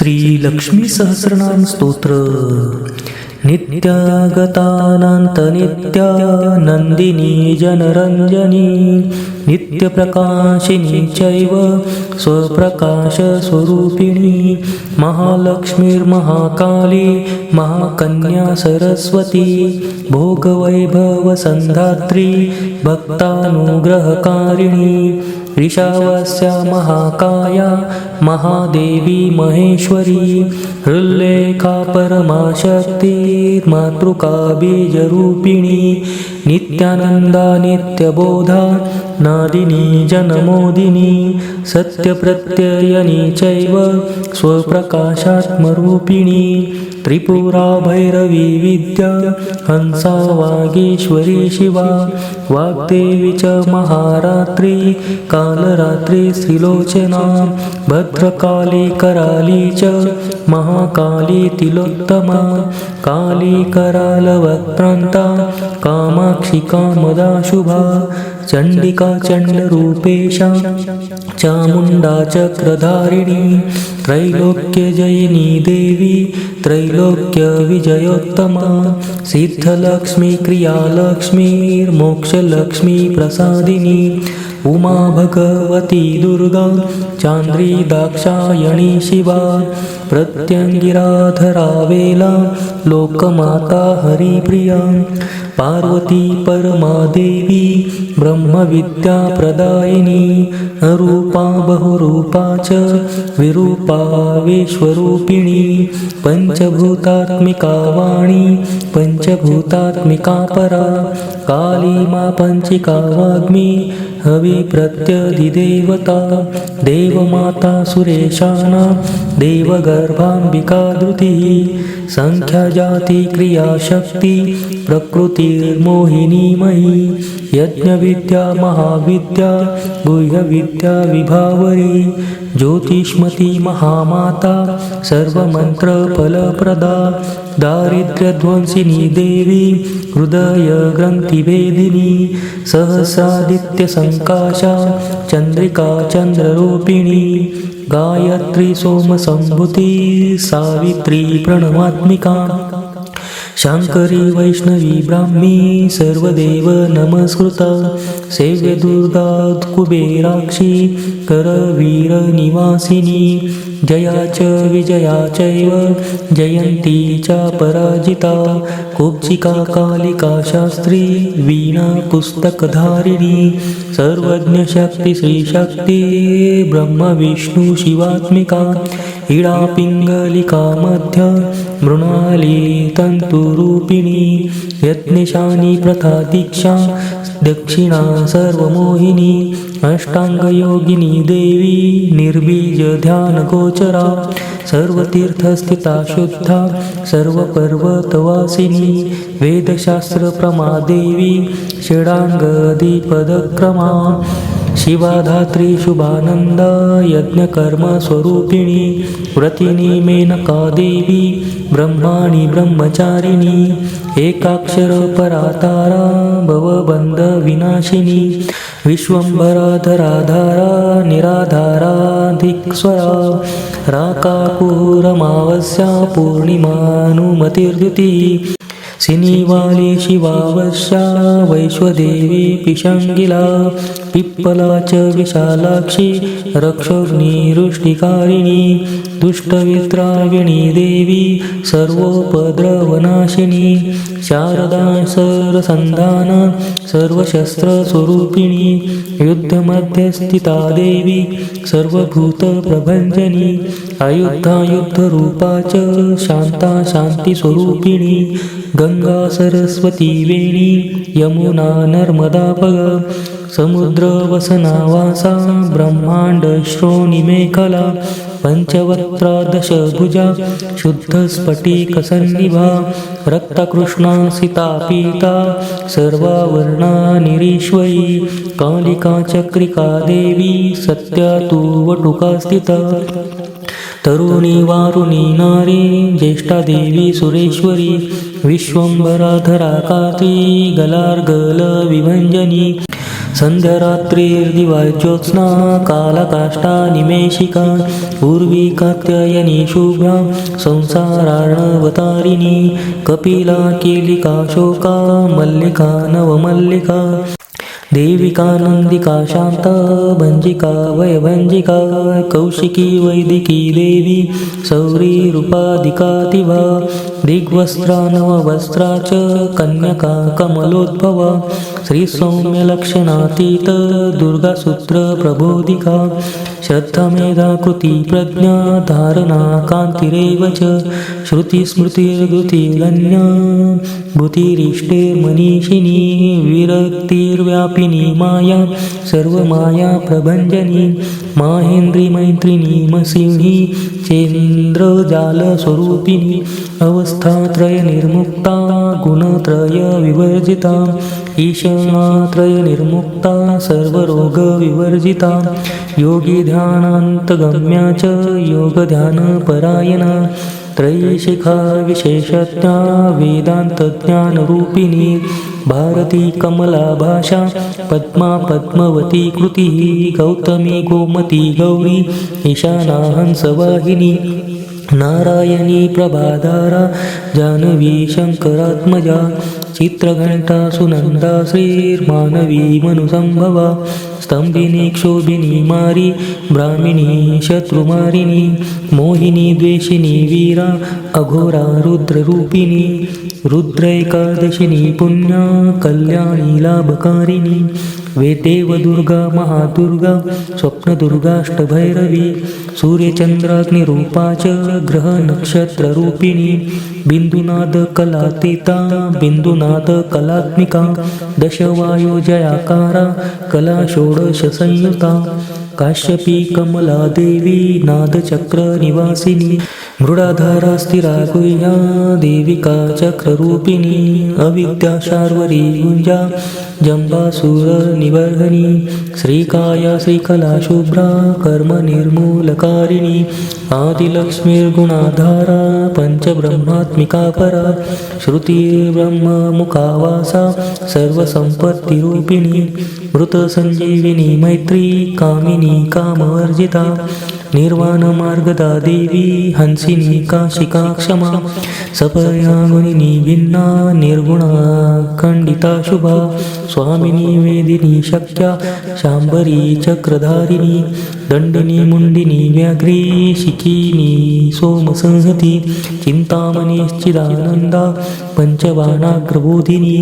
श्री लक्ष्मी सहस्रनाम स्तोत्र. नित्यागतानन्तनित्या नन्दिनी जनरञ्जनी नित्यप्रकाशिनी चैव स्वप्रकाशस्वरूपिणी महालक्ष्मीर्महाकाली महाकन्या सरस्वती भोगवैभवसन्धात्री भक्तानुग्रहकारिणी ईशावास्या महाकाया महादेवी महेश्वरी हृल्लेखा परमाशक्तिर्मातृका बीजरूपिणी नित्यानन्दा नित्यबोधा नादिनी जनमोदिनी सत्यप्रत्ययनी चैव स्वप्रकाशात्मरूपिणी त्रिपुरा भैरवी विद्या हंसा वागीश्वरी शिवा वाग्देवी च महारात्री कालरात्री श्रीलोचना भद्रकाली कराली च महाकाली तिलोत्तमा काली करालवक्त्रान्ता कामाक्षि कामदा शुभा चण्डिका चण्डरूपेशा चामुण्डा चक्रधारिणी त्रैलोक्यजयिनी देवी त्रैलोक्यविजयोत्तमा सिद्धलक्ष्मी लक्ष्मी प्रसादिनी उमा भगवती दुर्गा चांद्री दाक्षायणी शिवा प्रत्यङ्गिराधरा वेला लोकमाता हरिप्रिया पार्वती परमादेवी ब्रह्मविद्याप्रदायिनी अरूपा बहुरूपा च विरूपा विश्वरूपिणी पञ्चभूतात्मिका वाणी पञ्चभूतात्मिका परा काली मा पञ्चिका वाग्मी हविप्रत्यधिदेवता देवमाता सुरेशाना देवगर्भाम्बिका धृतिः सङ्ख्याजाति क्रियाशक्ति प्रकृतिर्मोहिनी मयी यज्ञविद्या महाविद्या गुह्यविद्या विभावरी ज्योतिष्मती महामाता सर्वमन्त्रफलप्रदा दारिद्र्यध्वंसिनी देवी हृदयग्रन्थिभेदिनी सहस्रादित्यसङ्काशा चन्द्रिका चन्द्ररूपिणी गायत्री सोमसम्भुती सावित्री प्रणवात्मिका शाङ्करी वैष्णवी ब्राह्मी सर्वदेव नमस्कृता सेव्य दुर्गा कुबेराक्षी करवीरनिवासिनी जया च विजया चैव जयन्ती च पराजिता कुब्जिका कालिका शास्त्री वीणा पुस्तकधारिणी सर्वज्ञशक्ति श्रीशक्ति ब्रह्मविष्णु शिवात्मिका इडा पिङ्गलिका मध्य मृणाली तन्तुरूपिणी यज्ञशानी प्रथा दीक्षा दक्षिणा सर्वमोहिनी अष्टाङ्गयोगिनी देवी निर्बीजध्यानगोचरा सर्वतीर्थस्थिता शुद्धा सर्वपर्वतवासिनी वेदशास्त्रप्रमादेवी षडाङ्गदीपदक्रमा शिवाधात्रीशुभानन्द यज्ञकर्मस्वरूपिणी व्रतिनी मेनका देवी ब्रह्माणि ब्रह्मचारिणी एकाक्षरपरातारा भवबन्धविनाशिनी विश्वम्भराधराधारा निराधाराधिक्स्वरा राकापूरमावस्या पूर्णिमानुमतिर्द्युती सिनीवाली शिवावश्या वैश्वदेवी पिशङ्गिला पिप्पला च विशालाक्षी रक्षोग्निरुष्टिकारिणी दुष्टवित्रागिणी देवी सर्वोपद्रवनाशिनी शारदा सरसन्धाना सर्वशस्त्रस्वरूपिणी युद्धमध्यस्थिता देवी सर्वभूतप्रभञ्जनी अयुद्धायुद्धरूपा च शान्ता शान्तिस्वरूपिणी गङ्गा सरस्वती वेणी यमुना नर्मदापग समुद्रवसनावासा ब्रह्माण्डश्रोणिमेखला पञ्चवक्त्रा दशभुजा शुद्धस्फटिकसन्निभा रक्तकृष्णा सीतापीता सर्वावर्णा निरीश्वरी कालिका चक्रिका देवी सत्या तु वटुका स्थिता तरुणी वारुणी नारी ज्येष्ठा देवी सुरेश्वरी विश्वंभराधरा काती गलार्गल सन्ध्यरात्रिर्दिवाज्योत्स्ना कालकाष्ठा निमेषिका पूर्वी कात्यायनी शुभ्रा संसारार्णवतारिणी कपिला केलिका शोका मल्लिका नवमल्लिका देविका नन्दिका शान्ता भञ्जिका वयभञ्जिका कौशिकी वैदिकी देवी सौरी रूपाधिका दिग्वस्त्र नववस्त्रा च कन्यका कमलोद्भव। श्रीसौम्यलक्षणातीत दुर्गासूत्र प्रबोधिका श्रद्धामेधाकृती प्रज्ञा धारणा कान्तिरेव च। श्रुतिस्मृतिर्गुतिरन्या भूतिरिष्टे मनीषिणी विरक्तिर्व्यापिनी माया। सर्वमाया प्रभञ्जनी। माहेन्द्री मैत्रिणी मसिंही। चेन्द्रजालस्वरूपिणी अवस्थात्रयनिर्मुक्ता गुणत्रयविवर्जिता ईशनात्रयनिर्मुक्ता सर्वरोगविवर्जिता योगी ध्यानान्तगम्या च योगध्यानपरायणा त्रयीशिखा विशेषज्ञा वेदान्तज्ञानरूपिणी भारती कमला भाषा पद्मा पद्मवती कृतिः गौतमी गोमती गौरी ईशाना हंसवाहिनी नारायणी प्रभाधारा जानवी शङ्करात्मजा चित्रघण्टा सुनन्दा श्रीर्मानवी मनुसम्भवा। स्तम्भिनी क्षोभिनी मारी ब्राह्मिणी शत्रुमारिणी मोहिनी द्वेषिणी वीरा अघोरा रुद्ररूपिणी रुद्रैकादशिनी पुण्या कल्याणी लाभकारिणी। वेदेव दुर्गा महादुर्गा स्वप्नदुर्गाष्टभैरवी सूर्यचंद्राग्निरूपा च ग्रहनक्षत्ररूपिणी बिन्दुनाद कलातीता बिन्दुनाद कलात्मिका दशवायुजयाकारा कला षोडशसंयुता काश्यपी कमला देवी नादचक्रनिवासिनी मृडाधारा स्थिरा गुह्या देविका चक्ररूपिणी अविद्या शार्वरी गुञ्जा जम्बासुर निवर्हनी श्रीकाया श्रीकला शुभ्रा कर्मनिर्मूलकारिणी आदिलक्ष्मीर्गुणाधारा पञ्चब्रह्मात्मिका परा श्रुतिर्ब्रह्ममुखावासा सर्वसम्पत्तिरूपिणी मृतसञ्जीविनी मैत्री कामिनी कामवर्जिता निर्वाणमार्गदा देवी हंसिनी काशिका क्षमा सपयामुनिनी भिन्ना निर्गुणा खण्डिता शुभा स्वामिनी वेदिनी शक्या शाम्बरी चक्रधारिणी दण्डिनी मुण्डिनी व्याघ्री शिकिनी सोमसंहती चिन्तामणिश्चिदानन्दा पञ्चबाणाग्रबोधिनी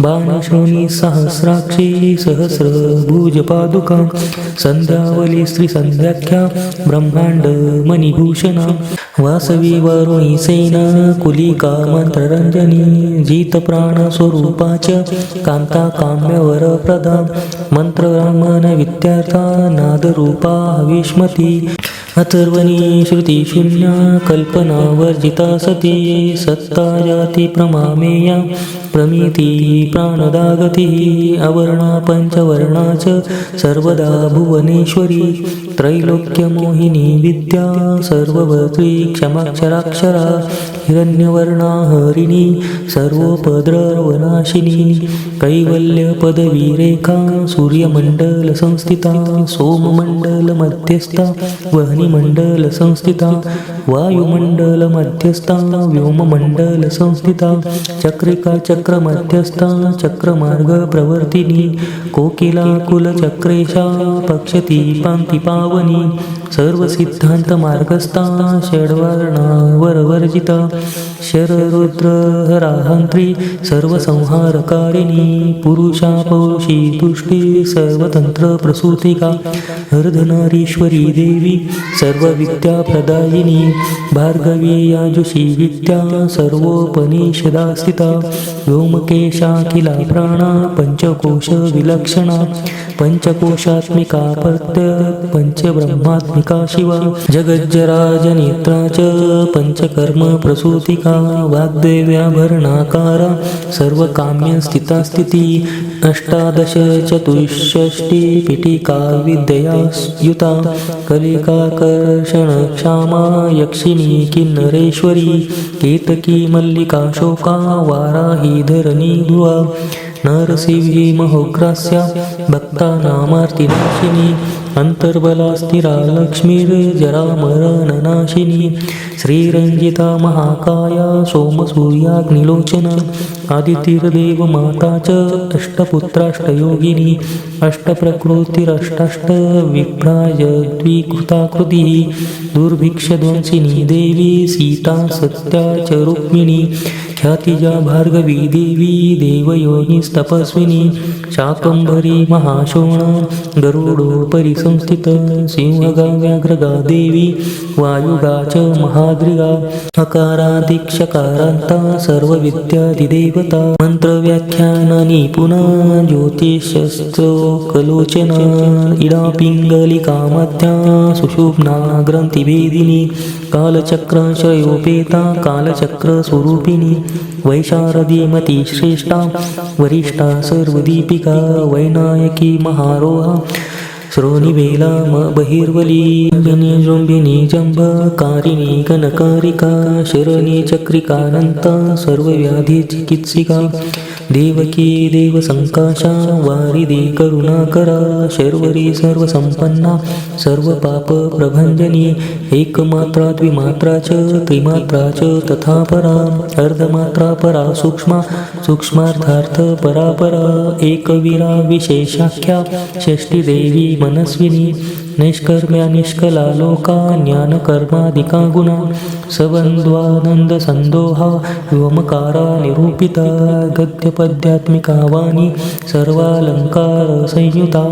बाणशोणी सहस्राक्षी सहस्रभुजपादुका सन्ध्यावली श्रीसन्ध्याख्या ब्रह्माण्ड मणिभूषणा वासवी वरुणी सेना कुलिका मन्त्ररञ्जनी जितप्राणस्वरूपा च कान्ता काम्यवरप्रदा मन्त्ररामन विद्यार्था नादरूपा विस्मती अथर्वणी श्रुतिशून्या कल्पना वर्जिता सती। सत्ता जाती प्रमामेया। प्रमिती प्राणदागतिः। अवर्णा पञ्चवर्णा च। सर्वदा भुवनेश्वरी। त्रैलोक्यमोहिनी विद्या। सर्वभर्त्री क्षमाक्षराक्षरा। हिरण्यवर्णा हरिणी। सर्वोपद्रवनाशिनी। कैवल्यपदवीरेखा। सूर्यमण्डलसंस्थिता। मध्यस्था सोममण्डलमध्यस्था वह्निमण्डलसंस्थिता वायुमण्डलमध्यस्था व्योममण्डलसंस्थिता चक्रिका चक्रमध्यस्था चक्रमार्गप्रवर्तिनी कोकिला कुलचक्रेशा पक्षती पान्ति पावनी सर्वसिद्धान्तमार्गस्था षड्वर्णा वरवर्जिता शररुद्रहराहन्त्री सर्वसंहारकारिणी पुरुषा पौरुषी तुष्टी सर्वतन्त्रप्रसूतिका अर्धनारीश्वरी देवी सर्वविद्याप्रदायिनी भार्गवी याजुषी विद्या सर्वोपनिषदा स्थिता व्योमकेशाखिला प्राणा पञ्चकोशविलक्षणा पञ्चकोशात्मिका प्रत्य पञ्चब्रह्मात्मिका शिवा जगज्जराजनेत्रा च पञ्चकर्मप्रसूतिका वाग्देव्याभरणाकारा सर्वकाम्यस्थिता स्थिती अष्टादश चतुष्षष्टि पीठिका विद्यया कलिकाकर्षण कलिकाकर्षणक्षामा यक्षिणी किन्नरेश्वरी केतकी मल्लिका शोका वाराही धरणी ध्रुवा नरसिंही महोग्रास्या भक्तानामार्तिनाशिनी अंतर्बला स्थिरा लक्ष्मीर्जरामरणनाशिनी श्रीरंजिता महाकाया सोमसूर्याग्निलोचन आदितीर्देव माता च अष्टपुत्राष्टयोगिनी अष्टप्रकृतिरष्टाष्ट विभ्राज द्विकृताकृतिः दुर्भिक्षध्वंसिनी देवी सीता सत्या च रुक्मिणी ख्यातिजा भार्गवी देवी देवयोनिस्तपस्विनी शाकम्भरी महाशोणा गरुडोपरि संस्थित सिंहगा व्याघ्रगा देवी वायुगा च महाद्रिगा अकारादिक्षकारान्ता सर्वविद्यादिदेवता मन्त्रव्याख्यानानि पुनः ज्योतिषस्तोकलोचना इडा पिङ्गलिका मध्या सुषुम्ना ग्रन्थिभेदिनी कालचक्रशयोपेता कालचक्रस्वरूपिणी वैशारदीमती श्रेष्ठा वरिष्ठा सर्वदीपिका वैनायकी महारोहा श्रोणिवेला म बहिर्वली जम्बिनी जृम्बिनी जम्बकारिणी कनकारिका शरणी चक्रिकानन्ता सर्वव्याधिचिकित्सिका देवकी देवसङ्काशा वारिदी करुणाकरा शर्वरी सर्वसम्पन्ना सर्वपापप्रभञ्जनी एकमात्रा द्विमात्रा च त्रिमात्रा च तथा परा अर्धमात्रा परा सूक्ष्मा सूक्ष्मार्थार्थ परा परा एकवीरा विशेषाख्या षष्टिदेवी मनस्विनी निष्कर्म्या निष्कला लोका ज्ञानकर्मादिका गुणा सबन्ध्वानन्दसन्दोहा व्योमकारा निरूपिता गद्यपद्यात्मिका वाणी सर्वालङ्कारसंयुता